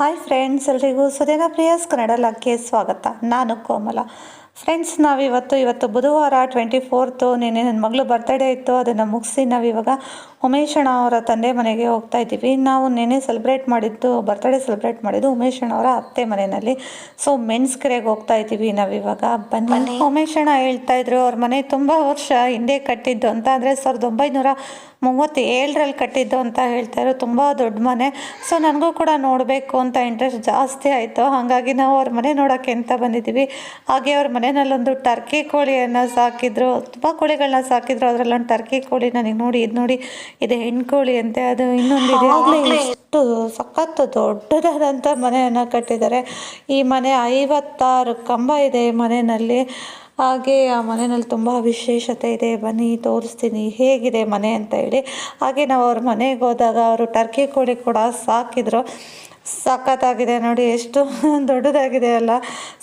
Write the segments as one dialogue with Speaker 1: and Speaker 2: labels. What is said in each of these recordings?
Speaker 1: Hi friends ಎಲ್ರಿಗೂ ಸುದೇನ ಪ್ರಿಯಸ್ ಕನ್ನಡ ಲಕ್ಕೆ ಸ್ವಾಗತ. ನಾನು ಕೋಮಲ. ಫ್ರೆಂಡ್ಸ್ ನಾವಿವತ್ತು, ಇವತ್ತು ಬುಧವಾರ ಟ್ವೆಂಟಿ ಫೋರ್ತು ನಿನ್ನೆ ನನ್ನ ಮಗಳು ಬರ್ತಡೇ ಇತ್ತು, ಅದನ್ನು ಮುಗಿಸಿ ನಾವಿವಾಗ ಉಮೇಶಣ್ಣ ಅವರ ತಂದೆ ಮನೆಗೆ ಹೋಗ್ತಾ ಇದ್ದೀವಿ. ನಾವು ನೆನೆ ಸೆಲೆಬ್ರೇಟ್ ಮಾಡಿದ್ದು ಬರ್ತ್ಡೇ ಸೆಲೆಬ್ರೇಟ್ ಮಾಡಿದ್ದು ಉಮೇಶಣ್ಣ ಅವರ ಅತ್ತೆ ಮನೆಯಲ್ಲಿ. ಸೊ ಮೆನ್ಸ್ ಕೆರೆಗೆ ಹೋಗ್ತಾ ಇದ್ದೀವಿ ನಾವಿವಾಗ ಬನ್ನಿ. ಉಮೇಶಣ್ಣ ಹೇಳ್ತಾ ಇದ್ರು ಅವ್ರ ಮನೆ ತುಂಬ ವರ್ಷ ಹಿಂದೆ ಕಟ್ಟಿದ್ದು ಅಂತ. ಅಂದರೆ ಸಾವಿರದ ಒಂಬೈನೂರ ಮೂವತ್ತೇಳರಲ್ಲಿ ಕಟ್ಟಿದ್ದು ಅಂತ ಹೇಳ್ತಾರೆ ತುಂಬ ದೊಡ್ಡ ಮನೆ. ಸೊ ನನಗೂ ಕೂಡ ನೋಡಬೇಕು ಅಂತ ಇಂಟ್ರೆಸ್ಟ್ ಜಾಸ್ತಿ ಆಯಿತು. ಹಾಗಾಗಿ ನಾವು ಅವ್ರ ಮನೆ ನೋಡೋಕ್ಕೆ ಅಂತ ಬಂದಿದ್ದೀವಿ. ಹಾಗೆ ಅವ್ರ ಮನೆಯಲ್ಲೊಂದು ಟರ್ಕಿ ಕೋಳಿಯನ್ನು ಸಾಕಿದ್ರು. ತುಂಬ ಕೋಳಿಗಳನ್ನ ಸಾಕಿದ್ರು. ಅದರಲ್ಲೊಂದು ಟರ್ಕಿ ಕೋಳಿ ನನಗೆ ನೋಡಿ ಇದು ನೋಡಿ ಇದು ಹೆಣ್ಕೋಳಿ ಅಂತೆ ಅದು ಇನ್ನೊಂದು ಇದೆ. ಎಷ್ಟು ಸಖತ್ತು ದೊಡ್ಡದಾದಂಥ ಮನೆಯನ್ನು ಕಟ್ಟಿದ್ದಾರೆ. ಈ ಮನೆ ಐವತ್ತಾರು ಕಂಬ ಇದೆ ಈ ಮನೆಯಲ್ಲಿ. ಹಾಗೆ ಆ ಮನೆಯಲ್ಲಿ ತುಂಬ ವಿಶೇಷತೆ ಇದೆ. ಬನ್ನಿ ತೋರಿಸ್ತೀನಿ. ಹೇಗಿದೆ ಮನೆ ಅಂತ ಹೇಳಿ. ಹಾಗೆ ನಾವು ಅವ್ರ ಮನೆಗೆ ಹೋದಾಗ ಅವರು ಟರ್ಕಿ ಕೋಳಿ ಕೂಡ ಸಾಕಿದ್ರು. ಸಖತ್ತಾಗಿದೆ ನೋಡಿ, ಎಷ್ಟು ದೊಡ್ಡದಾಗಿದೆ ಅಲ್ಲ.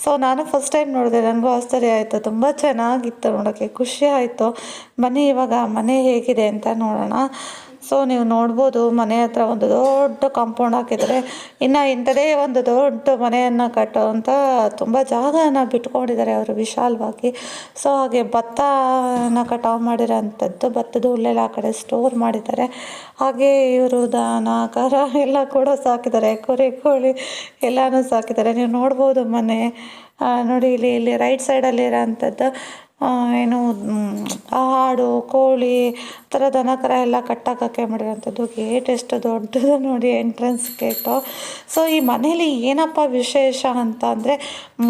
Speaker 1: ಸೊ ನಾನು ಫಸ್ಟ್ ಟೈಮ್ ನೋಡಿದೆ ನನಗೂ ಆಶ್ಚರ್ಯ ಆಯಿತು. ತುಂಬ ಚೆನ್ನಾಗಿತ್ತು ನೋಡೋಕ್ಕೆ ಖುಷಿ ಆಯಿತು. ಬನ್ನಿ ಇವಾಗ, ಮನೆ ಹೇಗಿದೆ ಅಂತ ನೋಡೋಣ. ಸೊ ನೀವು ನೋಡ್ಬೋದು ಮನೆ ಹತ್ರ ಒಂದು ದೊಡ್ಡ ಕಾಂಪೌಂಡ್ ಹಾಕಿದರೆ ಇನ್ನು ಇಂಥದೇ ಒಂದು ದೊಡ್ಡ ಮನೆಯನ್ನು ಕಟ್ಟುವಂಥ ತುಂಬ ಜಾಗನ ಬಿಟ್ಕೊಂಡಿದ್ದಾರೆ ಅವರು ವಿಶಾಲವಾಗಿ. ಸೊ ಹಾಗೆ ಭತ್ತನ ಕಟಾವು ಮಾಡಿರೋಂಥದ್ದು, ಭತ್ತದ ಹುಲ್ಲೆಲ್ಲ ಆ ಕಡೆ ಸ್ಟೋರ್ ಮಾಡಿದ್ದಾರೆ. ಹಾಗೆ ಇವರು ದನ, ಕರ ಎಲ್ಲ ಕೂಡ ಸಾಕಿದ್ದಾರೆ, ಕುರಿ, ಕೋಳಿ ಎಲ್ಲನೂ ಸಾಕಿದ್ದಾರೆ. ನೀವು ನೋಡ್ಬೋದು ಮನೆ ನೋಡಿ ಇಲ್ಲಿ ಇಲ್ಲಿ ರೈಟ್ ಸೈಡಲ್ಲಿ ಇರೋಂಥದ್ದು. ಏನು ಆಡು ಕೋಳಿ, ಆ ಥರ ದನ ಕರ ಎಲ್ಲ ಕಟ್ಟಾಕಕ್ಕೆ ಮಾಡಿರೋಂಥದ್ದು ಗೇಟ್ ಎಷ್ಟು ದೊಡ್ಡದು ನೋಡಿ ಎಂಟ್ರೆನ್ಸ್ ಗೇಟು ಸೊ ಈ ಮನೇಲಿ ಏನಪ್ಪ ವಿಶೇಷ ಅಂತ ಅಂದರೆ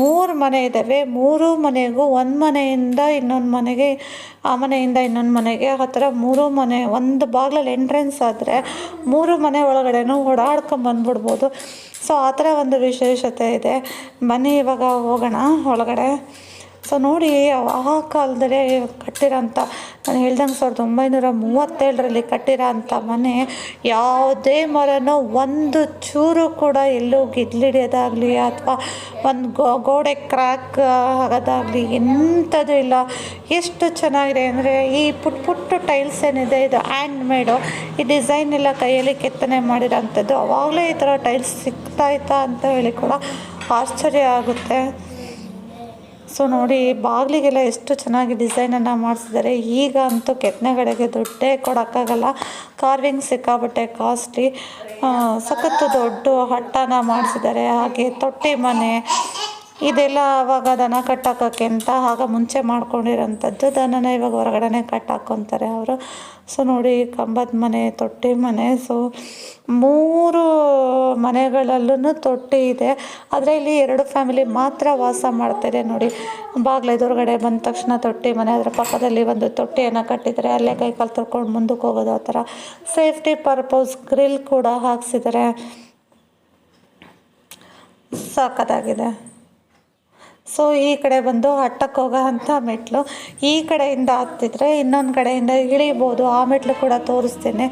Speaker 1: ಮೂರು ಮನೆ ಇದ್ದಾವೆ ಮೂರು ಮನೆಗೂ ಒಂದು ಮನೆಯಿಂದ ಇನ್ನೊಂದು ಮನೆಗೆ, ಆ ಮನೆಯಿಂದ ಇನ್ನೊಂದು ಮನೆಗೆ, ಆ ಥರ ಮೂರು ಮನೆ, ಒಂದು ಬಾಗಿಲಲ್ಲಿ ಎಂಟ್ರೆನ್ಸ್ ಆದರೆ ಮೂರು ಮನೆ ಒಳಗಡೆನೂ ಓಡಾಡ್ಕೊಂಬಂದ್ಬಿಡ್ಬೋದು ಸೊ ಆ ಥರ ಒಂದು ವಿಶೇಷತೆ ಇದೆ. ಬನ್ನಿ ಇವಾಗ ಹೋಗೋಣ ಒಳಗಡೆ. ಸೊ ನೋಡಿ, ಆ ಕಾಲದಲ್ಲೇ ಕಟ್ಟಿರೋಂಥ, ನಾನು ಹೇಳ್ದಂಗೆ ಸಾವಿರದ ಒಂಬೈನೂರ ಮೂವತ್ತೇಳರಲ್ಲಿ ಕಟ್ಟಿರೋ ಅಂಥ ಮನೆ, ಯಾವುದೇ ಮರನೋ, ಒಂದು ಚೂರು ಕೂಡ ಎಲ್ಲೂ ಗಿಡ್ಲಿಡಿಯೋದಾಗಲಿ ಅಥವಾ ಒಂದು ಗೋಡೆ ಕ್ರ್ಯಾಕ್ ಆಗೋದಾಗಲಿ ಎಂಥದ್ದು ಇಲ್ಲ. ಎಷ್ಟು ಚೆನ್ನಾಗಿದೆ ಅಂದರೆ, ಈ ಪುಟ್ ಪುಟ್ಟ ಟೈಲ್ಸ್ ಏನಿದೆ, ಇದು ಹ್ಯಾಂಡ್ ಮೇಡು ಈ ಡಿಸೈನ್ ಎಲ್ಲ ಕೈಯಲ್ಲಿ ಕೆತ್ತನೆ ಮಾಡಿರೋಂಥದ್ದು, ಅವಾಗಲೇ ಈ ಥರ ಟೈಲ್ಸ್ ಸಿಗ್ತಾಯ್ತಾ ಅಂತ ಹೇಳಿ ಕೂಡ ಆಶ್ಚರ್ಯ ಆಗುತ್ತೆ. ಸೊ ನೋಡಿ, ಬಾಗಿಲಿಗೆಲ್ಲ ಎಷ್ಟು ಚೆನ್ನಾಗಿ ಡಿಸೈನನ್ನು ಮಾಡಿಸಿದ್ದಾರೆ. ಈಗ ಅಂತೂ ಕೆತ್ತನೆಗಳಿಗೆ ದುಡ್ಡೇ ಕೊಡೋಕ್ಕಾಗಲ್ಲ. ಕಾರ್ವಿಂಗ್ ಸಿಕ್ಕಾಬಟ್ಟೆ ಕಾಸ್ಟ್ಲಿ ಸಖತ್ತು ದೊಡ್ಡ ಹಟ್ಟನ ಮಾಡಿಸಿದ್ದಾರೆ. ಹಾಗೆ ತೊಟ್ಟಿ ಮನೆ ಇದೆಲ್ಲ ಆವಾಗ ದನ ಕಟ್ಟಾಕೋಕ್ಕಿಂತ ಆಗ ಮುಂಚೆ ಮಾಡ್ಕೊಂಡಿರೋಂಥದ್ದು ದನನ ಇವಾಗ ಹೊರಗಡೆನೆ ಕಟ್ಟಾಕೊತಾರೆ ಅವರು. ಸೊ ನೋಡಿ, ಕಂಬದ ಮನೆ, ತೊಟ್ಟಿ ಮನೆ ಸೊ ಮೂರು ಮನೆಗಳಲ್ಲೂ ತೊಟ್ಟಿ ಇದೆ. ಆದರೆ ಇಲ್ಲಿ ಎರಡು ಫ್ಯಾಮಿಲಿ ಮಾತ್ರ ವಾಸ ಮಾಡ್ತಾರೆ ನೋಡಿ. ಬಾಗಿಲು ಎದುರುಗಡೆ ಬಂದ ತಕ್ಷಣ ತೊಟ್ಟಿ ಮನೆ, ಅದರ ಪಕ್ಕದಲ್ಲಿ ಒಂದು ತೊಟ್ಟಿಯನ್ನು ಕಟ್ಟಿದರೆ ಅಲ್ಲೇ ಕೈ ಕಾಲು ತೊಳ್ಕೊಂಡು ಮುಂದಕ್ಕೆ ಹೋಗೋದು ಆ ಥರ. ಸೇಫ್ಟಿ ಪರ್ಪಸ್ ಗ್ರಿಲ್ ಕೂಡ ಹಾಕ್ಸಿದ್ದಾರೆ. ಸಖತ್ತಾಗಿದೆ ಸೊ ಈ ಕಡೆ ಬಂದು ಹಟ್ಟಕ್ಕೆ ಹೋಗೋ ಅಂಥ ಮೆಟ್ಲು. ಈ ಕಡೆಯಿಂದ ಹತ್ತಿದ್ರೆ ಇನ್ನೊಂದು ಕಡೆಯಿಂದ ಇಳಿಬೋದು. ಆ ಮೆಟ್ಲು ಕೂಡ ತೋರಿಸ್ತೇನೆ.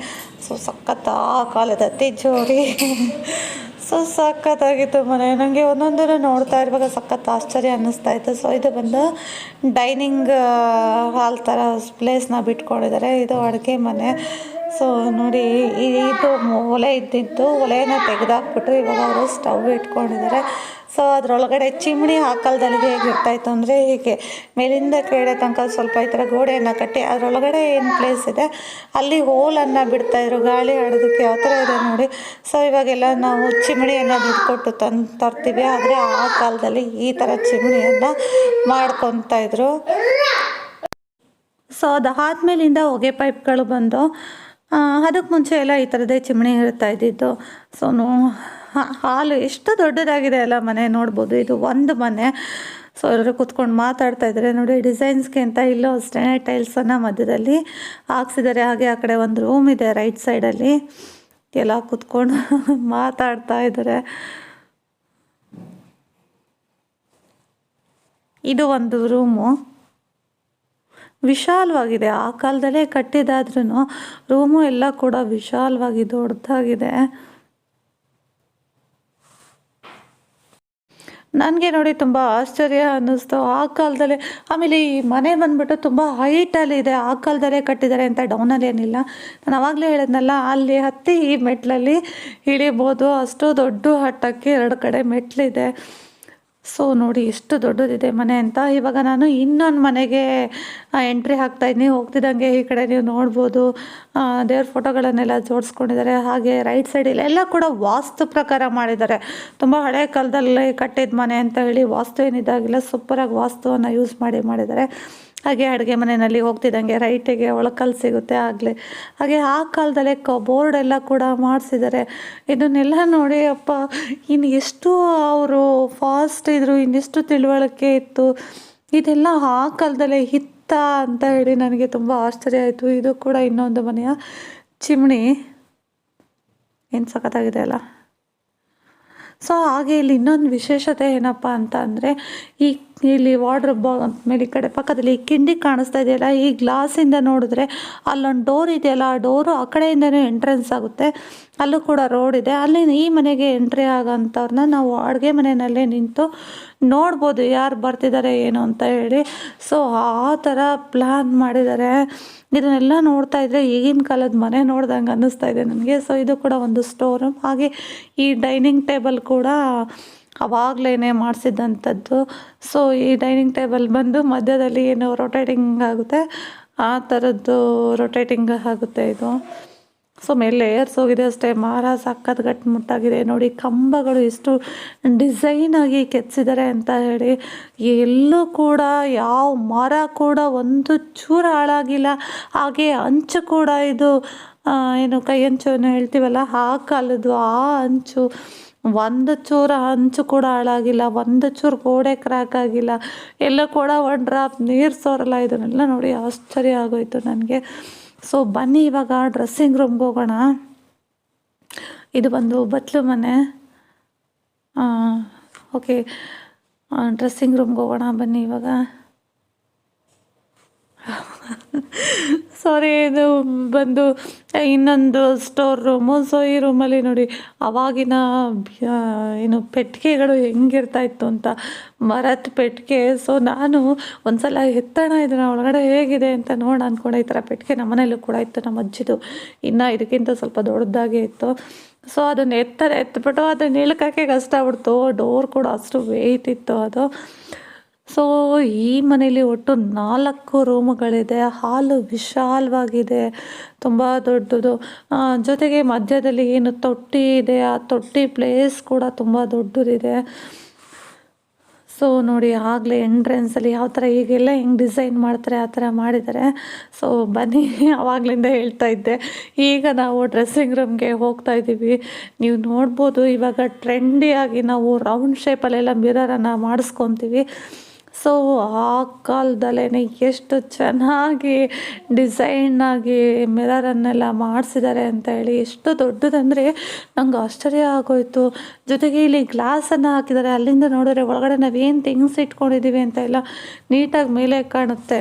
Speaker 1: ಸೊ ಸಖತ್ ಆ ಕಾಲದ. ತಿಜೋರಿ. ಸೊ ಸಖತ್ತಾಗಿತ್ತು ಮನೆ. ನನಗೆ ಒಂದೊಂದನ್ನು ನೋಡ್ತಾ ಇರುವಾಗ ಸಖತ್ ಆಶ್ಚರ್ಯ ಅನ್ನಿಸ್ತಾ ಇತ್ತು. ಸೊ ಇದು ಬಂದು ಡೈನಿಂಗ್ ಹಾಲ್ ಥರ ಪ್ಲೇಸ್ನ ಬಿಟ್ಕೊಂಡಿದ್ದಾರೆ. ಇದು ಅಡುಗೆ ಮನೆ. ಸೊ ನೋಡಿ ಇದು ಒಲೆ ಇದ್ದಿದ್ದು ಒಲೆನ ತೆಗೆದಾಕ್ಬಿಟ್ಟು ಇವಾಗ ಅವರು ಸ್ಟವ್ ಇಟ್ಕೊಂಡಿದ್ದಾರೆ. ಸೊ ಅದರೊಳಗಡೆ ಚಿಮಣಿ ಹಾಕಲ್ದಲ್ಲಿ ಕಾಲದಲ್ಲಿ ಹೇಗೆ ಇರ್ತಾಯಿತ್ತು ಅಂದರೆ ಹೀಗೆ. ಮೇಲಿಂದ ಕೆಳಗಡೆ ತನಕ ಸ್ವಲ್ಪ ಈ ಥರ ಗೋಡೆಯನ್ನು ಕಟ್ಟಿ ಅದರೊಳಗಡೆ ಏನು ಪ್ಲೇಸ್ ಇದೆ? ಅಲ್ಲಿ ಹೋಲನ್ನು ಬಿಡ್ತಾಯಿದ್ರು ಗಾಳಿ ಆಡೋದಕ್ಕೆ ಯಾವ ಥರ ಇದೆ ನೋಡಿ. ಸೊ ಇವಾಗೆಲ್ಲ ನಾವು ಚಿಮಣಿಯನ್ನು ದುಡ್ಡು ತಂದು ತರ್ತೀವಿ. ಆದರೆ ಆ ಕಾಲದಲ್ಲಿ ಈ ಥರ ಚಿಮಣಿಯನ್ನು ಮಾಡ್ಕೊತಾಯಿದ್ರು ಸೊ ಆದಮೇಲಿಂದ ಹೊಗೆ ಪೈಪ್ಗಳು ಬಂದು ಅದಕ್ಕೆ ಮುಂಚೆ ಎಲ್ಲ ಈ ಥರದೇ ಚಿಮಣಿ ಇರ್ತಾ ಇದ್ದಿದ್ದು. ಸೊ ಹಾಲು ಎಷ್ಟು ದೊಡ್ಡದಾಗಿದೆ ಅಲ್ಲ ಮನೆ, ನೋಡ್ಬೋದು. ಇದು ಒಂದು ಮನೆ. ಸೊ ಎಲ್ಲರೂ ಕೂತ್ಕೊಂಡು ಮಾತಾಡ್ತಾ ಇದ್ದಾರೆ. ನೋಡಿ ಡಿಸೈನ್ಸ್ಗೆ ಅಂತ ಇಲ್ಲೂ ಅಷ್ಟೇ ಟೈಲ್ಸನ್ನು ಮಧ್ಯದಲ್ಲಿ ಹಾಕ್ಸಿದ್ದಾರೆ. ಹಾಗೆ ಆ ಕಡೆ ಒಂದು ರೂಮ್ ಇದೆ ರೈಟ್ ಸೈಡಲ್ಲಿ ಎಲ್ಲ ಕೂತ್ಕೊಂಡು ಮಾತಾಡ್ತಾ ಇದ್ದಾರೆ. ಇದು ಒಂದು ರೂಮು ವಿಶಾಲವಾಗಿದೆ. ಆ ಕಾಲದಲ್ಲೇ ಕಟ್ಟಿದಾದ್ರೂ ರೂಮು ಎಲ್ಲ ಕೂಡ ವಿಶಾಲವಾಗಿ ದೊಡ್ಡದಾಗಿದೆ. ನನಗೆ ನೋಡಿ ತುಂಬ ಆಶ್ಚರ್ಯ ಅನ್ನಿಸ್ತು. ಆ ಕಾಲದಲ್ಲೇ, ಆಮೇಲೆ ಈ ಮನೆ ಬಂದುಬಿಟ್ಟು ತುಂಬ ಹೈಟಲ್ಲಿ ಇದೆ, ಆ ಕಾಲದಲ್ಲೇ ಕಟ್ಟಿದ್ದಾರೆ ಅಂತ ಡೌನಲ್ಲಿ ಏನಿಲ್ಲ. ನಾನು ಆವಾಗಲೇ ಹೇಳಿದ್ನಲ್ಲ, ಅಲ್ಲಿ ಹತ್ತಿ ಈ ಮೆಟ್ಲಲ್ಲಿ ಇಳಿಬೋದು. ಅಷ್ಟು ದೊಡ್ಡ ಹಟ್ಟಕ್ಕೆ ಎರಡು ಕಡೆ ಮೆಟ್ಲಿದೆ. ಸೊ ನೋಡಿ ಎಷ್ಟು ದೊಡ್ಡದಿದೆ ಮನೆ ಅಂತ. ಇವಾಗ ನಾನು ಇನ್ನೊಂದು ಮನೆಗೆ ಎಂಟ್ರಿ ಹಾಕ್ತಾ ಇದ್ದೀನಿ ಹೋಗ್ತಿದ್ದಂಗೆ ಈ ಕಡೆ ನೀವು ನೋಡ್ಬೋದು. ದೇವ್ರ ಫೋಟೋಗಳನ್ನೆಲ್ಲ ಜೋಡಿಸ್ಕೊಂಡಿದ್ದಾರೆ. ಹಾಗೆ ರೈಟ್ ಸೈಡಲ್ಲಿ ಎಲ್ಲ ಕೂಡ ವಾಸ್ತು ಪ್ರಕಾರ ಮಾಡಿದ್ದಾರೆ. ತುಂಬ ಹಳೆ ಕಾಲದಲ್ಲಿ ಕಟ್ಟಿದ ಮನೆ ಅಂತ ಹೇಳಿ ವಾಸ್ತು ಏನಿದಾಗಿಲ್ಲ ಸೂಪರಾಗಿ ವಾಸ್ತುವನ್ನು ಯೂಸ್ ಮಾಡಿ ಮಾಡಿದ್ದಾರೆ. ಹಾಗೆ ಅಡುಗೆ ಮನೆಯಲ್ಲಿ ಹೋಗ್ತಿದ್ದಂಗೆ ರೈಟಿಗೆ ಒಳಕಲ್ಲು ಸಿಗುತ್ತೆ ಆಗಲೇ. ಹಾಗೆ ಆ ಕಾಲದಲ್ಲೇ ಬೋರ್ಡ್ ಎಲ್ಲ ಕೂಡ ಮಾಡಿಸಿದ್ದಾರೆ. ಇದನ್ನೆಲ್ಲ ನೋಡಿ ಅಪ್ಪ, ಇನ್ನು ಎಷ್ಟು ಅವರು ಫಾಸ್ಟ್ ಇದ್ರು, ಇನ್ನೆಷ್ಟು ತಿಳುವಳಿಕೆ ಇತ್ತು. ಇದೆಲ್ಲ ಆ ಕಾಲದಲ್ಲೇ ಹಿತ್ತ ಅಂತ ಹೇಳಿ ನನಗೆ ತುಂಬ ಆಶ್ಚರ್ಯ ಆಯಿತು. ಇದು ಕೂಡ ಇನ್ನೊಂದು ಮನೆಯ ಚಿಮಣಿ ಏನು ಸಖತ್ತಾಗಿದೆ ಅಲ್ಲ. ಸೊ ಹಾಗೆ ಇಲ್ಲಿ ಇನ್ನೊಂದು ವಿಶೇಷತೆ ಏನಪ್ಪ ಅಂತ ಅಂದರೆ, ಈ ಇಲ್ಲಿ ವಾರ್ಡ್ರ್ ಬಾ ಮೇಲೆ ಈ ಕಡೆ ಪಕ್ಕದಲ್ಲಿ ಕಿಂಡಿ ಕಾಣಿಸ್ತಾ ಇದೆಯಲ್ಲ, ಈ ಗ್ಲಾಸಿಂದ ನೋಡಿದ್ರೆ ಅಲ್ಲೊಂದು ಡೋರ್ ಇದೆಯಲ್ಲ, ಆ ಡೋರು ಆ ಕಡೆಯಿಂದನೇ ಎಂಟ್ರೆನ್ಸ್ ಆಗುತ್ತೆ. ಅಲ್ಲೂ ಕೂಡ ರೋಡ್ ಇದೆ. ಅಲ್ಲಿ ಈ ಮನೆಗೆ ಎಂಟ್ರಿ ಆಗೋಂಥವ್ರನ್ನ ನಾವು ಅಡುಗೆ ಮನೆಯಲ್ಲೇ ನಿಂತು ನೋಡ್ಬೋದು ಯಾರು ಬರ್ತಿದ್ದಾರೆ ಏನು ಅಂತ ಹೇಳಿ. ಸೊ ಆ ಥರ ಪ್ಲ್ಯಾನ್ ಮಾಡಿದ್ದಾರೆ ಇದನ್ನೆಲ್ಲ ನೋಡ್ತಾ ಇದ್ರೆ ಈಗಿನ ಕಾಲದ ಮನೆ ನೋಡ್ದಂಗೆ ಅನ್ನಿಸ್ತಾ ಇದೆ ನನಗೆ. ಸೊ ಇದು ಕೂಡ ಒಂದು ಸ್ಟೋರ್ ಹಾಗೆ ಈ ಡೈನಿಂಗ್ ಟೇಬಲ್ ಕೂಡ ಅವಾಗಲೇ ಮಾಡಿಸಿದ್ದಂಥದ್ದು ಸೊ ಈ ಡೈನಿಂಗ್ ಟೇಬಲ್ ಬಂದು ಮಧ್ಯದಲ್ಲಿ ಏನು ರೊಟೇಟಿಂಗ್ ಆಗುತ್ತೆ? ಆ ಥರದ್ದು ರೊಟೇಟಿಂಗ್ ಆಗುತ್ತೆ ಇದು. ಸೊ ಮೇಲೆ ಲೇಯರ್ಸ್ ಹೋಗಿದೆ ಅಷ್ಟೇ. ಮಾರ ಸಕ್ಕತ್ ಗಟ್ಟಿಮುಟ್ಟಾಗಿದೆ ನೋಡಿ, ಕಂಬಗಳು ಎಷ್ಟು ಡಿಸೈನ್ ಆಗಿ ಕೆತ್ತಿಸಿದ್ದಾರೆ ಅಂತ ಹೇಳಿ ಎಲ್ಲೂ ಕೂಡ ಯಾವ ಮರ ಕೂಡ ಒಂದು ಚೂರು ಹಾಳಾಗಿಲ್ಲ. ಹಾಗೆ ಅಂಚು ಕೂಡ ಇದು ಏನು ಕೈ ಅಂಚು ಹೇಳ್ತೀವಲ್ಲ, ಆ ಕಾಲದ್ದು ಆ ಅಂಚು ಒಂದು ಚೂರು ಹಂಚು ಕೂಡ ಹಾಳಾಗಿಲ್ಲ, ಒಂದು ಚೂರು ಗೋಡೆ ಕ್ರ್ಯಾಕ್ ಆಗಿಲ್ಲ, ಎಲ್ಲ ಕೂಡ ಒನ್ ಡ್ರಾಪ್ ನೀರು ಸೋರಲ್ಲ, ಇದನ್ನೆಲ್ಲ ನೋಡಿ ಆಶ್ಚರ್ಯ ಆಗೋಯ್ತು ನನಗೆ. ಸೊ ಬನ್ನಿ ಇವಾಗ ಡ್ರೆಸ್ಸಿಂಗ್ ರೂಮ್ಗೆ ಹೋಗೋಣ. ಇದು ಬಂದು ಬತ್ಲು ಮನೆ. ಓಕೆ ಡ್ರೆಸ್ಸಿಂಗ್ ರೂಮ್ಗೆ ಹೋಗೋಣ, ಬನ್ನಿ ಇವಾಗ. ಸಾರಿ ಇದು ಬಂದು ಇನ್ನೊಂದು ಸ್ಟೋರ್ ರೂಮು ಸೊ ಈ ರೂಮಲ್ಲಿ ನೋಡಿ ಅವಾಗಿನ ಏನು ಪೆಟ್ಟಿಗೆಗಳು ಹೆಂಗಿರ್ತಾ ಇತ್ತು ಅಂತ ಮರದ ಪೆಟ್ಟಿಗೆ. ಸೊ ನಾನು ಒಂದ್ಸಲ ಎತ್ತಣ ಇದನ್ನ ಒಳಗಡೆ ಹೇಗಿದೆ ಅಂತ ನೋಡಿ ಅಂದ್ಕೊಂಡೆ ಈ ಥರ ಪೆಟ್ಟಿಗೆ ನಮ್ಮ ಮನೇಲೂ ಕೂಡ ಇತ್ತು, ನಮ್ಮ ಅಜ್ಜಿದು. ಇನ್ನು ಇದಕ್ಕಿಂತ ಸ್ವಲ್ಪ ದೊಡ್ಡದಾಗೆ ಇತ್ತು. ಸೊ ಅದನ್ನು ಎತ್ತಾರೆ ಎತ್ತಿಬಿಟ್ಟು ಅದನ್ನ ಇಳ್ಕಕ್ಕೆ ಕಷ್ಟ ಆಗ್ಬಿಡ್ತು ಡೋರ್ ಕೂಡ ಅಷ್ಟು ವೆಯ್ಟ್ ಇತ್ತು ಅದು. ಸೊ ಈ ಮನೇಲಿ ಒಟ್ಟು ನಾಲ್ಕು ರೂಮುಗಳಿದೆ. ಹಾಲು ವಿಶಾಲವಾಗಿದೆ. ತುಂಬ ದೊಡ್ಡದು. ಜೊತೆಗೆ ಮಧ್ಯದಲ್ಲಿ ಏನು ತೊಟ್ಟಿ ಇದೆ. ಆ ತೊಟ್ಟಿ ಪ್ಲೇಸ್ ಕೂಡ ತುಂಬ ದೊಡ್ಡದಿದೆ. ಸೊ ನೋಡಿ ಆಗಲೇ ಎಂಟ್ರೆನ್ಸಲ್ಲಿ ಯಾವ ಥರ ಈಗೆಲ್ಲ ಹೆಂಗೆ ಡಿಸೈನ್ ಮಾಡ್ತಾರೆ, ಆ ಥರ ಮಾಡಿದ್ದಾರೆ. ಸೊ ಬನ್ನಿ ಆವಾಗಲಿಂದ ಹೇಳ್ತಾ ಇದ್ದೆ. ಈಗ ನಾವು ಡ್ರೆಸ್ಸಿಂಗ್ ರೂಮ್ಗೆ ಹೋಗ್ತಾ ಇದ್ದೀವಿ. ನೀವು ನೋಡ್ಬೋದು ಇವಾಗ ಟ್ರೆಂಡಿಯಾಗಿ ನಾವು ರೌಂಡ್ ಶೇಪಲ್ಲೆಲ್ಲ ಮಿರರನ್ನು ಮಾಡಿಸ್ಕೊತೀವಿ. ಸೊ ಆ ಕಾಲದಲ್ಲೇ ಎಷ್ಟು ಚೆನ್ನಾಗಿ ಡಿಸೈನ್ ಆಗಿ ಮಿರರನ್ನೆಲ್ಲ ಮಾಡಿಸಿದ್ದಾರೆ ಅಂತ ಹೇಳಿ ಎಷ್ಟು ದೊಡ್ಡದಂದರೆ ನಂಗೆ ಆಶ್ಚರ್ಯ ಆಗೋಯಿತು. ಜೊತೆಗೆ ಇಲ್ಲಿ ಗ್ಲಾಸನ್ನು ಹಾಕಿದ್ದಾರೆ. ಅಲ್ಲಿಂದ ನೋಡಿದ್ರೆ ಒಳಗಡೆ ನಾವೇನು ಥಿಂಗ್ಸ್ ಇಟ್ಕೊಂಡಿದ್ದೀವಿ ಅಂತ ಎಲ್ಲ ನೀಟಾಗಿ ಮೇಲೆ ಕಾಣುತ್ತೆ.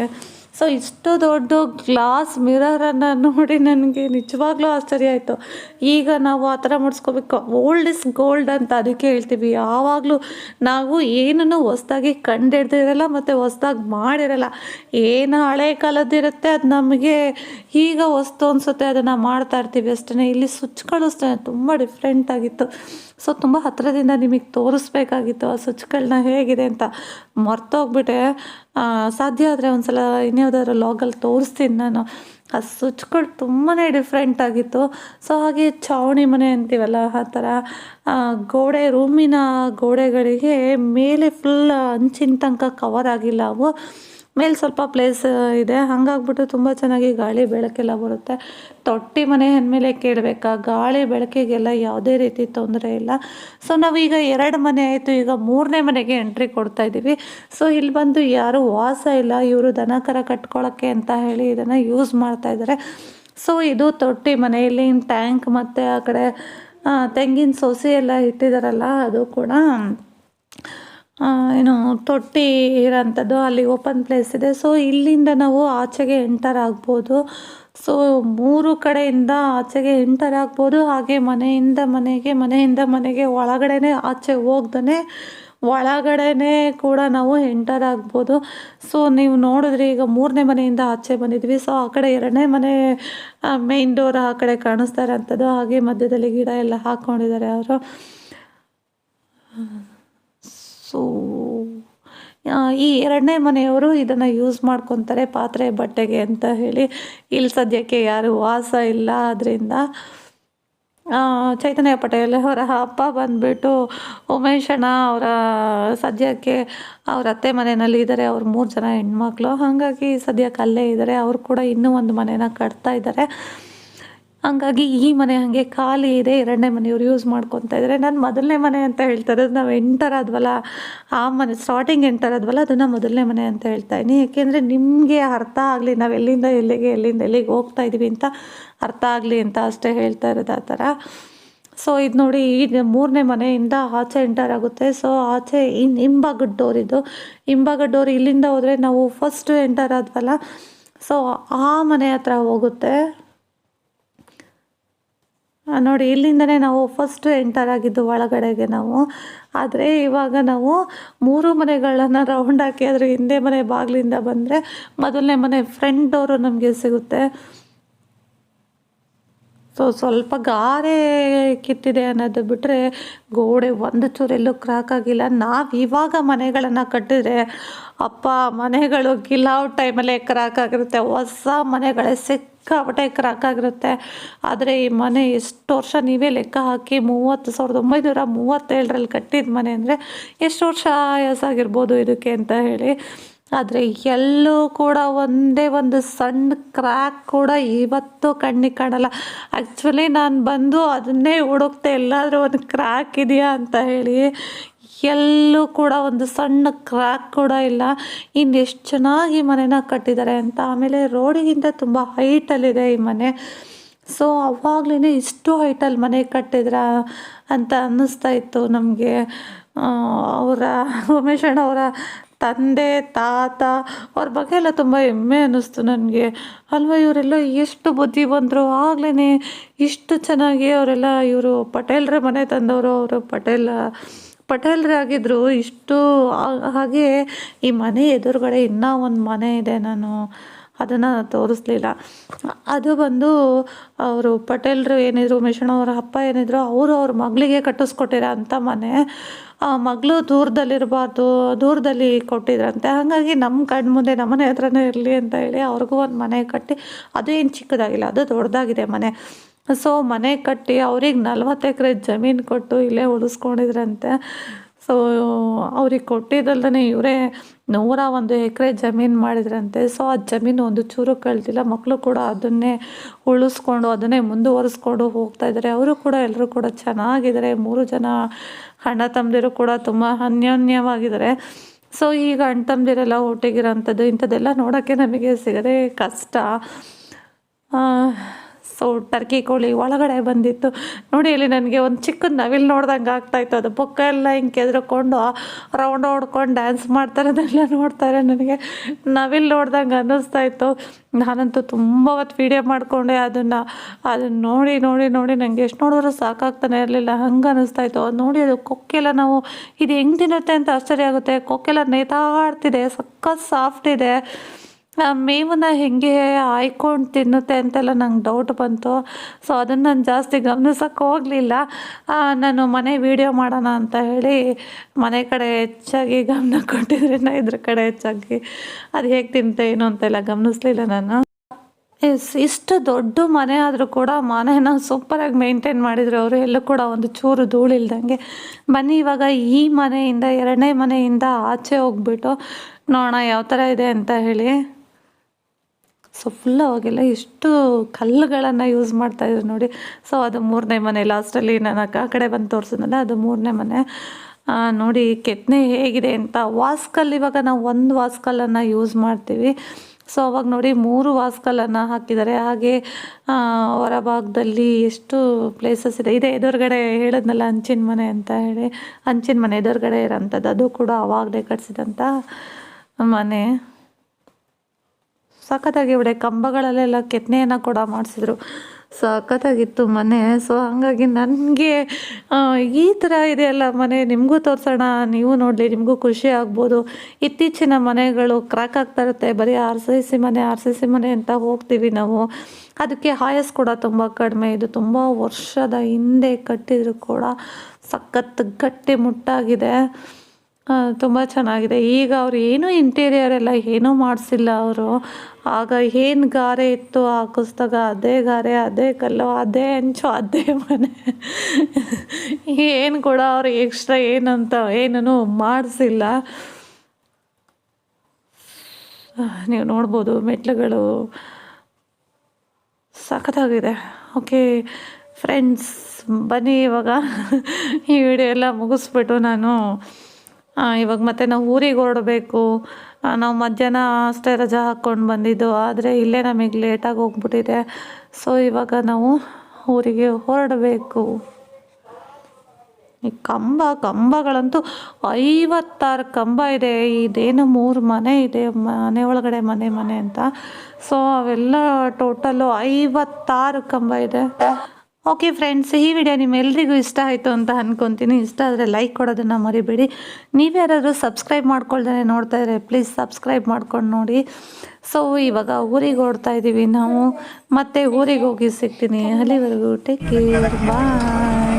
Speaker 1: ಸೊ ಇಷ್ಟು ದೊಡ್ಡ ಗ್ಲಾಸ್ ಮಿರರನ್ನು ನೋಡಿ ನನಗೆ ನಿಜವಾಗ್ಲೂ ಆಶ್ಚರ್ಯ ಆಯಿತು. ಈಗ ನಾವು ಆ ಥರ ಮಾಡಿಸ್ಕೋಬೇಕು. ಓಲ್ಡ್ ಇಸ್ ಗೋಲ್ಡ್ ಅಂತ ಅದಕ್ಕೆ ಹೇಳ್ತೀವಿ. ಯಾವಾಗಲೂ ನಾವು ಏನನ್ನು ಹೊಸ್ದಾಗಿ ಕಂಡಿಡ್ದಿರಲ್ಲ ಮತ್ತು ಹೊಸ್ದಾಗಿ ಮಾಡಿರಲ್ಲ. ಏನು ಹಳೆ ಕಾಲದ್ದಿರುತ್ತೆ ಅದು ನಮಗೆ ಈಗ ಹೊಸ್ತು ಅನಿಸುತ್ತೆ, ಅದನ್ನು ಮಾಡ್ತಾ ಇರ್ತೀವಿ ಅಷ್ಟೇ ಇಲ್ಲಿ ಸ್ವಿಚ್ಗಳು ಅಷ್ಟೇ ತುಂಬ ಡಿಫ್ರೆಂಟ್ ಆಗಿತ್ತು. ಸೊ ತುಂಬ ಹತ್ತಿರದಿಂದ ನಿಮಗೆ ತೋರಿಸ್ಬೇಕಾಗಿತ್ತು ಆ ಸ್ವಿಚ್ಗಳನ್ನ ಹೇಗಿದೆ ಅಂತ. ಮರ್ತೋಗ್ಬಿಟ್ಟೆ. ಸಾಧ್ಯ ಆದರೆ ಒಂದ್ಸಲ ಇನ್ಯಾವುದಾದ್ರು ಲಾಗಲ್ಲಿ ತೋರಿಸ್ತೀನಿ ನಾನು. ಆ ಸ್ವಿಚ್ಗಳು ತುಂಬಾ ಡಿಫ್ರೆಂಟ್ ಆಗಿತ್ತು. ಸೊ ಹಾಗೆ ಚಾವಣಿ ಮನೆ ಅಂತೀವಲ್ಲ, ಆ ಥರ ಗೋಡೆ, ರೂಮಿನ ಗೋಡೆಗಳಿಗೆ ಮೇಲೆ ಫುಲ್ ಅಂಚಿನ ತನಕ ಕವರ್ ಆಗಿಲ್ಲ ಅವು. ಮೇಲೆ ಸ್ವಲ್ಪ ಪ್ಲೇಸ್ ಇದೆ. ಹಾಗಾಗ್ಬಿಟ್ಟು ತುಂಬ ಚೆನ್ನಾಗಿ ಗಾಳಿ ಬೆಳಕೆಲ್ಲ ಬರುತ್ತೆ. ತೊಟ್ಟಿ ಮನೆ ಅಂದಮೇಲೆ ಕೇಳಬೇಕಾ? ಗಾಳಿ ಬೆಳಕಿಗೆಲ್ಲ ಯಾವುದೇ ರೀತಿ ತೊಂದರೆ ಇಲ್ಲ. ಸೊ ನಾವೀಗ ಎರಡು ಮನೆ ಆಯಿತು. ಈಗ ಮೂರನೇ ಮನೆಗೆ ಎಂಟ್ರಿ ಕೊಡ್ತಾ ಇದ್ದೀವಿ ಸೊ ಇಲ್ಲಿ ಬಂದು ಯಾರೂ ವಾಸ ಇಲ್ಲ. ಇವರು ದನ ಕರ ಕಟ್ಕೊಳ್ಳೋಕ್ಕೆ ಅಂತ ಹೇಳಿ ಇದನ್ನು ಯೂಸ್ ಮಾಡ್ತಾ ಇದ್ದಾರೆ ಸೊ ಇದು ತೊಟ್ಟಿ ಮನೆಯಲ್ಲಿ ಟ್ಯಾಂಕ್ ಮತ್ತು ಆ ಕಡೆ ತೆಂಗಿನ ಸೊಸೆ ಎಲ್ಲ ಇಟ್ಟಿದ್ದಾರಲ್ಲ ಅದು ಕೂಡ ಏನು, ತೊಟ್ಟಿ ಇರೋಂಥದ್ದು ಅಲ್ಲಿ ಓಪನ್ ಪ್ಲೇಸ್ ಇದೆ. ಸೊ ಇಲ್ಲಿಂದ ನಾವು ಆಚೆಗೆ ಎಂಟರ್ ಆಗ್ಬೋದು. ಸೊ ಮೂರು ಕಡೆಯಿಂದ ಆಚೆಗೆ ಎಂಟರ್ ಆಗ್ಬೋದು. ಹಾಗೆ ಮನೆಯಿಂದ ಮನೆಗೆ ಮನೆಯಿಂದ ಮನೆಗೆ, ಒಳಗಡೆನೆ ಆಚೆ ಹೋಗ್ದೇ ಒಳಗಡೆನೇ ಕೂಡ ನಾವು ಎಂಟರ್ ಆಗ್ಬೋದು. ಸೊ ನೀವು ನೋಡಿದ್ರೆ ಈಗ ಮೂರನೇ ಮನೆಯಿಂದ ಆಚೆ ಬಂದಿದ್ವಿ. ಸೊ ಆ ಕಡೆ ಎರಡನೇ ಮನೆ ಮೇನ್ ಡೋರ್ ಆ ಕಡೆ ಕಾಣಿಸ್ತಾ ಇರೋಂಥದ್ದು. ಹಾಗೆ ಮಧ್ಯದಲ್ಲಿ ಗಿಡ ಎಲ್ಲ ಹಾಕ್ಕೊಂಡಿದ್ದಾರೆ ಅವರು. ಸೊ ಈ ಎರಡನೇ ಮನೆಯವರು ಇದನ್ನು ಯೂಸ್ ಮಾಡ್ಕೊತಾರೆ ಪಾತ್ರೆ, ಬಟ್ಟೆಗೆ ಅಂತ ಹೇಳಿ. ಇಲ್ಲಿ ಸದ್ಯಕ್ಕೆ ಯಾರು ವಾಸ ಇಲ್ಲ. ಅದರಿಂದ ಚೈತನ್ಯ ಪಟೇಲ್ ಅವರ ಅಪ್ಪ ಬಂದುಬಿಟ್ಟು ಉಮೇಶ್ ಅಣ್ಣ ಅವರ ಸದ್ಯಕ್ಕೆ ಅವ್ರ ಅತ್ತೆ ಮನೆಯಲ್ಲಿ ಇದ್ದಾರೆ. ಅವ್ರ ಮೂರು ಜನ ಹೆಣ್ಮಕ್ಳು. ಹಾಗಾಗಿ ಸದ್ಯಕ್ಕೆ ಅಲ್ಲೇ ಇದ್ದಾರೆ. ಅವರು ಕೂಡ ಇನ್ನೂ ಒಂದು ಮನೇನ ಕಟ್ತಾ ಇದ್ದಾರೆ. ಹಂಗಾಗಿ ಈ ಮನೆ ಹಾಗೆ ಖಾಲಿ ಇದೆ, ಎರಡನೇ ಮನೆಯವರು ಯೂಸ್ ಮಾಡ್ಕೊತಾ ಇದ್ದಾರೆ ನಾನು ಮೊದಲನೇ ಮನೆ ಅಂತ ಹೇಳ್ತಾ ಇರೋದು ನಾವು ಎಂಟರ್ ಆದ್ವಲ್ಲ, ಆ ಮನೆ ಸ್ಟಾರ್ಟಿಂಗ್ ಎಂಟರ್ ಆದ್ವಲ್ಲ, ಅದನ್ನು ಮೊದಲನೇ ಮನೆ ಅಂತ ಹೇಳ್ತಾ ಇದ್ದೀನಿ. ಏಕೆಂದರೆ ನಿಮಗೆ ಅರ್ಥ ಆಗಲಿ, ನಾವು ಎಲ್ಲಿಂದ ಎಲ್ಲಿಗೆ ಎಲ್ಲಿಂದ ಎಲ್ಲಿಗೆ ಹೋಗ್ತಾ ಇದ್ದೀವಿ ಅಂತ ಅರ್ಥ ಆಗಲಿ ಅಂತ ಅಷ್ಟೇ ಹೇಳ್ತಾ ಇರೋದು ಆ ಥರ. ಸೊ ಇದು ನೋಡಿ ಈ ಮೂರನೇ ಮನೆಯಿಂದ ಆಚೆ ಎಂಟರ್ ಆಗುತ್ತೆ. ಸೊ ಆಚೆ ಇನ್ ಹಿಂಭಾಗದ ಡೋರ್ ಇದು. ಡೋರ್ ಇಲ್ಲಿಂದ ಹೋದರೆ ನಾವು ಫಸ್ಟ್ ಎಂಟರ್ ಆದ್ವಲ್ಲ ಸೊ ಆ ಮನೆ ಹತ್ರ ಹೋಗುತ್ತೆ. ನೋಡಿ, ಇಲ್ಲಿಂದನೇ ನಾವು ಫಸ್ಟ್ ಎಂಟರ್ ಆಗಿದ್ದು ಒಳಗಡೆಗೆ ನಾವು. ಆದರೆ ಇವಾಗ ನಾವು ಮೂರು ಮನೆಗಳನ್ನು ರೌಂಡ್ ಹಾಕಿ, ಅದ್ರ ಹಿಂದೆ ಮನೆ ಬಾಗಿಲಿಂದ ಬಂದರೆ ಮೊದಲನೇ ಮನೆ ಫ್ರಂಟ್ ಡೋರು ನಮಗೆ ಸಿಗುತ್ತೆ. ಸೊ ಸ್ವಲ್ಪ ಗಾರೆ ಕಿತ್ತಿದೆ ಅನ್ನೋದು ಬಿಟ್ಟರೆ ಗೋಡೆ ಒಂದು ಚೂರೆಲ್ಲೂ ಕ್ರಾಕ್ ಆಗಿಲ್ಲ. ನಾವು ಇವಾಗ ಮನೆಗಳನ್ನು ಕಟ್ಟಿದ್ರೆ ಅಪ್ಪ, ಮನೆಗಳು ಗಿಲಾವ್ ಟೈಮಲ್ಲೇ ಕ್ರಾಕ್ ಆಗಿರುತ್ತೆ. ಹೊಸ ಮನೆಗಳೇ ಸಿಕ್ಕಾಪಟ್ಟೆ ಕ್ರಾಕ್ ಆಗಿರುತ್ತೆ. ಆದರೆ ಈ ಮನೆ ಎಷ್ಟು ವರ್ಷ ನೀವೇ ಲೆಕ್ಕ ಹಾಕಿ ಮೂವತ್ತು ಸಾವಿರದ ಒಂಬೈನೂರ ಮೂವತ್ತೇಳರಲ್ಲಿ ಕಟ್ಟಿದ ಮನೆ ಅಂದರೆ ಎಷ್ಟು ವರ್ಷ ಆಯಾಸಾಗಿರ್ಬೋದು ಇದಕ್ಕೆ ಅಂತ ಹೇಳಿ. ಆದರೆ ಎಲ್ಲೂ ಕೂಡ ಒಂದೇ ಒಂದು ಸಣ್ಣ ಕ್ರ್ಯಾಕ್ ಕೂಡ ಇವತ್ತು ಕಣ್ಣಿಗೆ ಕಾಣಲ್ಲ. ಆ್ಯಕ್ಚುಲಿ ನಾನು ಬಂದು ಅದನ್ನೇ ಹುಡುಕ್ತೆ ಎಲ್ಲಾದರೂ ಒಂದು ಕ್ರ್ಯಾಕ್ ಇದೆಯಾ ಅಂತ ಹೇಳಿ ಎಲ್ಲೂ ಕೂಡ ಒಂದು ಸಣ್ಣ ಕ್ರ್ಯಾಕ್ ಕೂಡ ಇಲ್ಲ. ಇನ್ನು ಎಷ್ಟು ಚೆನ್ನಾಗಿ ಮನೆನ ಕಟ್ಟಿದ್ದಾರೆ ಅಂತ ಆಮೇಲೆ ರೋಡಿಗಿಂತ ತುಂಬ ಹೈಟಲ್ಲಿದೆ ಈ ಮನೆ. ಸೊ ಅವಾಗಲೇ ಇಷ್ಟು ಹೈಟಲ್ಲಿ ಮನೆ ಕಟ್ಟಿದ್ರ ಅಂತ ಅನ್ನಿಸ್ತಾ ಇತ್ತು ನಮಗೆ. ಅವರ, ಉಮೇಶ್ ಅವರ ತಂದೆ, ತಾತ, ಅವ್ರ ಬಗ್ಗೆ ಎಲ್ಲ ತುಂಬ ಹೆಮ್ಮೆ ಅನ್ನಿಸ್ತು ನನಗೆ. ಅಲ್ವಾ ಇವರೆಲ್ಲ ಎಷ್ಟು ಬುದ್ಧಿ ಬಂದರು ಆಗ್ಲೇ ಇಷ್ಟು ಚೆನ್ನಾಗಿ ಅವರೆಲ್ಲ ಇವರು ಪಟೇಲ್ರ ಮನೆ ತಂದವರು, ಅವರು ಪಟೇಲ ಪಟೇಲ್ರಾಗಿದ್ದರು ಇಷ್ಟು ಹಾಗೆ ಈ ಮನೆ ಎದುರುಗಡೆ ಇನ್ನೂ ಒಂದು ಮನೆ ಇದೆ ನಾನು. ಅದನ್ನು ತೋರಿಸ್ಲಿಲ್ಲ. ಅದು ಬಂದು ಅವರು ಪಟೇಲ್ರು ಏನಿದ್ರು ಅವರ ಅಪ್ಪ ಏನಿದ್ರು, ಅವರು ಅವ್ರ ಮಗಳಿಗೆ ಕಟ್ಟಿಸ್ಕೊಟ್ಟಿರೋ ಅಂಥ ಮನೆ. ಮಗಳು ದೂರದಲ್ಲಿರಬಾರ್ದು, ದೂರದಲ್ಲಿ ಕೊಟ್ಟಿದ್ರಂತೆ. ಹಾಗಾಗಿ ನಮ್ಮ ಕಣ್ಣು ಮುಂದೆ ನಮ್ಮನೆ ಹತ್ರನೇ ಇರಲಿ ಅಂತ ಹೇಳಿ ಅವ್ರಿಗೂ ಒಂದು ಮನೆ ಕಟ್ಟಿ, ಅದು ಏನು ಚಿಕ್ಕದಾಗಿಲ್ಲ, ಅದು ದೊಡ್ಡದಾಗಿದೆ ಮನೆ. ಸೊ ಮನೆ ಕಟ್ಟಿ ಅವ್ರಿಗೆ ನಲ್ವತ್ತು ಎಕರೆ ಜಮೀನು ಕೊಟ್ಟು ಇಲ್ಲೇ ಉಳಿಸ್ಕೊಂಡಿದ್ರಂತೆ. ಸೊ ಅವ್ರಿಗೆ ಕೊಟ್ಟಿದ್ದಲ್ದೇ ಇವರೇ ನೂರ ಒಂದು ಎಕರೆ ಜಮೀನು ಮಾಡಿದ್ರಂತೆ. ಸೊ ಆ ಜಮೀನು ಒಂದು ಚೂರು ಕಳ್ತಿಲ್ಲ ಮಕ್ಕಳು ಕೂಡ ಅದನ್ನೇ ಉಳಿಸ್ಕೊಂಡು, ಅದನ್ನೇ ಮುಂದುವರಿಸ್ಕೊಂಡು ಹೋಗ್ತಾ ಇದ್ದಾರೆ. ಅವರು ಕೂಡ ಎಲ್ಲರೂ ಕೂಡ ಚೆನ್ನಾಗಿದ್ದಾರೆ. ಮೂರು ಜನ ಅಣ್ಣ ತಮ್ಮದಿರು ಕೂಡ ತುಂಬ ಅನ್ಯೋನ್ಯವಾಗಿದ್ದಾರೆ. ಸೊ ಈಗ ಅಣ್ಣ ತಮ್ಮದಿರೆಲ್ಲ ಒಟ್ಟಿಗಿರೋಂಥದ್ದು, ಇಂಥದ್ದೆಲ್ಲ ನೋಡೋಕ್ಕೆ ನಮಗೆ ಸಿಗದೆ ಕಷ್ಟ. ಸೊ ಟರ್ಕಿ ಕೋಳಿ ಒಳಗಡೆ ಬಂದಿತ್ತು. ನೋಡಿ ಇಲ್ಲಿ ನನಗೆ ಒಂದು ಚಿಕ್ಕ ನವಿಲು ನೋಡ್ದಂಗೆ ಆಗ್ತಾಯಿತ್ತು ಅದು ಪೊಕ್ಕ ಎಲ್ಲ ಹಿಂಗೆ ಕೆದ್ರಕೊಂಡು ರೌಂಡ್ ಹೊಡ್ಕೊಂಡು ಡ್ಯಾನ್ಸ್ ಮಾಡ್ತಾರದೆಲ್ಲ ನೋಡ್ತಾರೆ ನನಗೆ. ನವಿಲು ನೋಡ್ದಂಗೆ ಅನ್ನಿಸ್ತಾ ಇತ್ತು. ನಾನಂತೂ ತುಂಬ ಹೊತ್ತು ವೀಡಿಯೋ ಮಾಡಿಕೊಂಡೆ ಅದನ್ನು. ಅದನ್ನು ನೋಡಿ ನೋಡಿ ನೋಡಿ ನನಗೆ ಎಷ್ಟು ನೋಡಿದ್ರೆ ಸಾಕಾಗ್ತಾನೆ ಇರಲಿಲ್ಲ. ಹಂಗೆ ಅನ್ನಿಸ್ತಾ ಇತ್ತು. ಅದು ನೋಡಿ ಅದು ಕೊಕ್ಕೆಲ್ಲ ನಾವು ಇದು ಹೆಂಗೆ ತಿನ್ನುತ್ತೆ ಅಂತ ಆಶ್ಚರ್ಯ ಆಗುತ್ತೆ. ಕೊಕ್ಕೆಲ್ಲ ನೇತಾಡ್ತಿದೆ. ಸಖತ್ ಸಾಫ್ಟ್ ಇದೆ. ಮೇವನ್ನ ಹೆಂಗೆ ಆಯ್ಕೊಂಡು ತಿನ್ನುತ್ತೆ ಅಂತೆಲ್ಲ ನಂಗೆ ಡೌಟ್ ಬಂತು. ಸೊ ಅದನ್ನು ನಾನು ಜಾಸ್ತಿ ಗಮನಿಸೋಕ್ಕೆ ಹೋಗಲಿಲ್ಲ. ನಾನು ಮನೆ ವೀಡಿಯೋ ಮಾಡೋಣ ಅಂತ ಹೇಳಿ ಮನೆ ಕಡೆ ಹೆಚ್ಚಾಗಿ ಗಮನ ಕೊಟ್ಟಿದ್ರೆ ನಾ ಇದ್ರ ಕಡೆ ಹೆಚ್ಚಾಗಿ ಅದು ಹೇಗೆ ತಿಂತೆ, ಏನು ಅಂತೆಲ್ಲ ಗಮನಿಸ್ಲಿಲ್ಲ ನಾನು. ಎಸ್ ಇಷ್ಟು ದೊಡ್ಡ ಮನೆ ಆದರೂ ಕೂಡ ಮನೇನ ಸೂಪರಾಗಿ ಮೇಂಟೈನ್ ಮಾಡಿದರು ಅವರು ಎಲ್ಲೂ ಕೂಡ ಒಂದು ಚೂರು ಧೂಳಿಲ್ದಂಗೆ. ಬನ್ನಿ, ಇವಾಗ ಈ ಮನೆಯಿಂದ, ಎರಡನೇ ಮನೆಯಿಂದ ಆಚೆ ಹೋಗ್ಬಿಟ್ಟು ನೋಡೋಣ ಯಾವ ಥರ ಇದೆ ಅಂತ ಹೇಳಿ. ಸೊ ಫುಲ್ ಅವಾಗೆಲ್ಲ ಎಷ್ಟು ಕಲ್ಲುಗಳನ್ನು ಯೂಸ್ ಮಾಡ್ತಾಯಿದ್ರು ನೋಡಿ. ಸೊ ಅದು ಮೂರನೇ ಮನೆ ಲಾಸ್ಟಲ್ಲಿ ನಾನು ಆ ಕಡೆ ಬಂದು ತೋರಿಸಿದ್ನಲ್ಲ, ಅದು ಮೂರನೇ ಮನೆ. ನೋಡಿ ಕೆತ್ತನೆ ಹೇಗಿದೆ ಅಂತ. ವಾಸ್ಕಲ್ ಇವಾಗ ನಾವು ಒಂದು ವಾಸ್ಕಲ್ಲನ್ನು ಯೂಸ್ ಮಾಡ್ತೀವಿ. ಸೊ ಅವಾಗ ನೋಡಿ ಮೂರು ವಾಸ್ಕಲ್ಲನ್ನು ಹಾಕಿದ್ದಾರೆ. ಹಾಗೆ ಹೊರಭಾಗದಲ್ಲಿ ಎಷ್ಟು ಪ್ಲೇಸಸ್ ಇದೆ. ಇದೆ ಎದುರುಗಡೆ ಹೇಳಿದ್ನಲ್ಲ ಹಂಚಿನ ಮನೆ ಅಂತ ಹೇಳಿ. ಹಂಚಿನ ಮನೆ ಎದುರುಗಡೆ ಇರೋಂಥದ್ದು. ಅದು ಕೂಡ ಅವಾಗಲೇ ಕಟ್ಸಿದಂಥ ಮನೆ. ಸಖತ್ತಾಗಿ ಬಿಡೆ, ಕಂಬಗಳಲ್ಲೆಲ್ಲ ಕೆತ್ತನೆಯನ್ನು ಕೂಡ ಮಾಡಿಸಿದ್ರು. ಸಖತ್ತಾಗಿತ್ತು ಮನೆ. ಸೊ ಹಾಗಾಗಿ ನನಗೆ ಈ ಥರ ಇದೆಯಲ್ಲ ಮನೆ, ನಿಮಗೂ ತೋರಿಸೋಣ, ನೀವು ನೋಡಲಿ, ನಿಮಗೂ ಖುಷಿ ಆಗ್ಬೋದು. ಇತ್ತೀಚಿನ ಮನೆಗಳು ಕ್ರ್ಯಾಕ್ ಆಗ್ತಾ ಇರುತ್ತೆ. ಬರೀ ಆರ್ ಸಿ ಸಿ ಮನೆ, ಆರ್ ಸಿ ಸಿ ಮನೆ ಅಂತ ಹೋಗ್ತೀವಿ ನಾವು. ಅದಕ್ಕೆ ಹಾಯಸ್ ಕೂಡ ತುಂಬ ಕಡಿಮೆ. ಇದು ತುಂಬ ವರ್ಷದ ಹಿಂದೆ ಕಟ್ಟಿದ್ರು ಕೂಡ ಸಖತ್ ಗಟ್ಟಿ ಮುಟ್ಟಾಗಿದೆ ತುಂಬ ಚೆನ್ನಾಗಿದೆ. ಈಗ ಅವ್ರು ಏನೂ ಇಂಟೀರಿಯರ್ ಎಲ್ಲ ಏನೂ ಮಾಡಿಸಿಲ್ಲ ಅವರು. ಆಗ ಏನು ಗಾರೆ ಇತ್ತು ಹಾಕಿಸ್ದಾಗ ಅದೇ ಗಾರೆ, ಅದೇ ಕಲ್ಲು, ಅದೇ ಹೆಂಚು ಅದೇ ಮನೆ. ಏನು ಕೂಡ ಅವ್ರು ಎಕ್ಸ್ಟ್ರಾ ಏನಂತ ಏನೂ ಮಾಡಿಸಿಲ್ಲ. ನೀವು ನೋಡ್ಬೋದು ಮೆಟ್ಲುಗಳು ಸಖತ್ತಾಗಿದೆ. ಓಕೆ ಫ್ರೆಂಡ್ಸ್ ಬನ್ನಿ ಇವಾಗ. ಈ ವಿಡಿಯೋ ಎಲ್ಲ ಮುಗಿಸ್ಬಿಟ್ಟು ನಾನು ಇವಾಗ ಮತ್ತೆ ನಾವು ಊರಿಗೆ ಹೊರಡಬೇಕು. ನಾವು ಮಧ್ಯಾಹ್ನ ಅಷ್ಟೇ ರಜಾ ಹಾಕ್ಕೊಂಡು ಬಂದಿದ್ದು. ಆದರೆ ಇಲ್ಲೇ ನಮಗೆ ಲೇಟಾಗಿ ಹೋಗ್ಬಿಟ್ಟಿದೆ. ಸೊ ಇವಾಗ ನಾವು ಊರಿಗೆ ಹೊರಡಬೇಕು. ಈ ಕಂಬ, ಕಂಬಗಳಂತೂ ಐವತ್ತಾರು ಕಂಬ ಇದೆ. ಇದೇನು ಮೂರು ಮನೆ ಇದೆ, ಮನೆ ಒಳಗಡೆ ಮನೆ ಮನೆ ಅಂತ. ಸೊ ಅವೆಲ್ಲ ಟೋಟಲು ಐವತ್ತಾರು ಕಂಬ ಇದೆ. ಓಕೆ ಫ್ರೆಂಡ್ಸ್ ಈ ವಿಡಿಯೋ ನಿಮ್ಮೆಲ್ಲರಿಗೂ ಇಷ್ಟ ಆಯಿತು ಅಂತ ಅಂದ್ಕೊತೀನಿ ಇಷ್ಟ ಆದರೆ ಲೈಕ್ ಕೊಡೋದನ್ನು ಮರಿಬೇಡಿ. ನೀವ್ಯಾರಾದ್ರೂ ಸಬ್ಸ್ಕ್ರೈಬ್ ಮಾಡ್ಕೊಳ್ದೇ ನೋಡ್ತಾ ಇದ್ರೆ ಪ್ಲೀಸ್ ಸಬ್ಸ್ಕ್ರೈಬ್ ಮಾಡ್ಕೊಂಡು ನೋಡಿ. ಸೊ ಇವಾಗ ಊರಿಗೆ ಓಡ್ತಾ ಇದ್ದೀವಿ ನಾವು. ಮತ್ತೆ ಊರಿಗೆ ಹೋಗಿ ಸಿಗ್ತೀನಿ. ಅಲ್ಲಿವರೆಗೂ ಟೇಕ್ ಕೇರ್ ಬಾಯ್